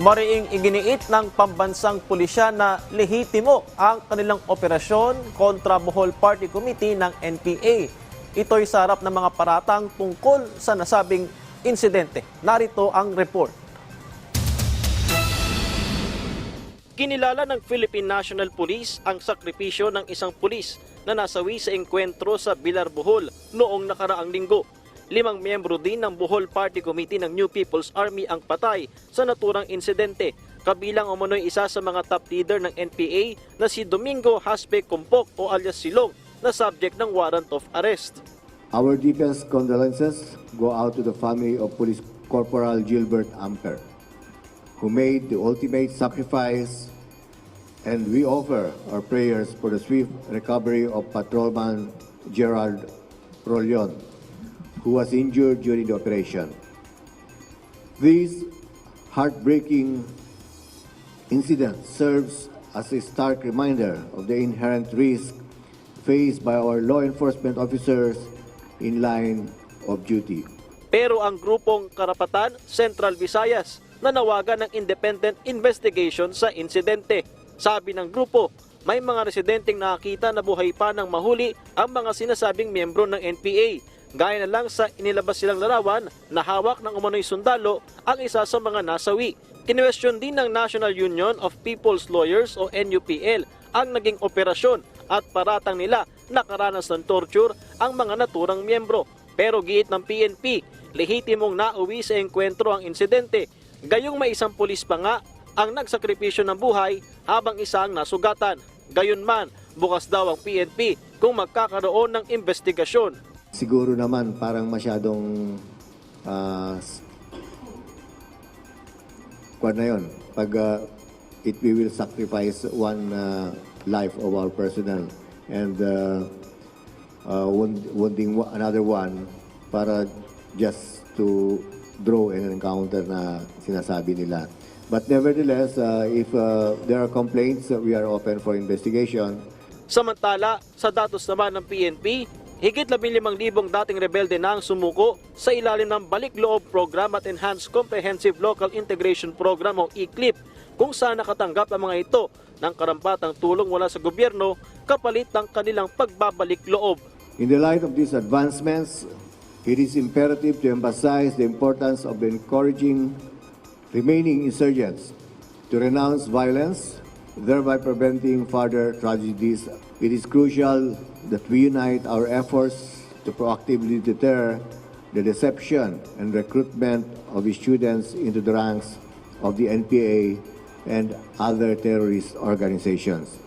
Mariing iginiit ng pambansang pulisya na lehitimo ang kanilang operasyon kontra Bohol Party Committee ng NPA. Ito'y sa harap ng mga paratang tungkol sa nasabing insidente. Narito ang report. Kinilala ng Philippine National Police ang sakripisyo ng isang pulis na nasawi sa engkwentro sa Bilar Bohol noong nakaraang linggo. Limang miyembro din ng Bohol Party Committee ng New People's Army ang patay sa naturang insidente. Kabilang umunoy isa sa mga top leader ng NPA na si Domingo Haspe Compok o alias Silong na subject ng warrant of arrest. Our deepest condolences go out to the family of Police Corporal Gilbert Amper, who made the ultimate sacrifice, and we offer our prayers for the swift recovery of Patrolman Gerard Rollion, who was injured during the operation. This heartbreaking incident serves as a stark reminder of the inherent risk faced by our law enforcement officers in line of duty. Pero ang grupong Karapatan Central Visayas nanawagan ng independent investigation sa insidente. Sabi ng grupo, may mga residenteng nakakita na buhay pa ng mahuli ang mga sinasabing miyembro ng NPA. Gaya na lang sa inilabas silang larawan na hawak ng umano'y sundalo ang isa sa mga nasawi. Kinwestiyon din ng National Union of People's Lawyers o NUPL ang naging operasyon at paratang nila nakaranas ng torture ang mga naturang miyembro. Pero giit ng PNP, lehitimong nauwi sa engkwentro ang insidente. Gayong may isang pulis pa nga ang nagsakripisyo ng buhay habang isa ang nasugatan. Gayunman, bukas daw ang PNP kung magkakaroon ng investigasyon. Siguro naman parang masyadong uh, kwan na yun. Pag uh, it we will sacrifice one uh, life of our personnel and uh, uh, wound, wounding another one para just to draw an encounter na sinasabi nila. But nevertheless, uh, if uh, there are complaints, we are open for investigation. Samantala, sa datos naman ng PNP, higit 15,000 dating rebelde na ang sumuko sa ilalim ng Balik Loob Program at Enhanced Comprehensive Local Integration Program o ECLIP kung saan nakatanggap ang mga ito ng karampatang tulong mula sa gobyerno kapalit ng kanilang pagbabalik loob. In the light of these advancements, it is imperative to emphasize the importance of encouraging remaining insurgents to renounce violence, thereby preventing further tragedies. It is crucial that we unite our efforts to proactively deter the deception and recruitment of students into the ranks of the NPA and other terrorist organizations.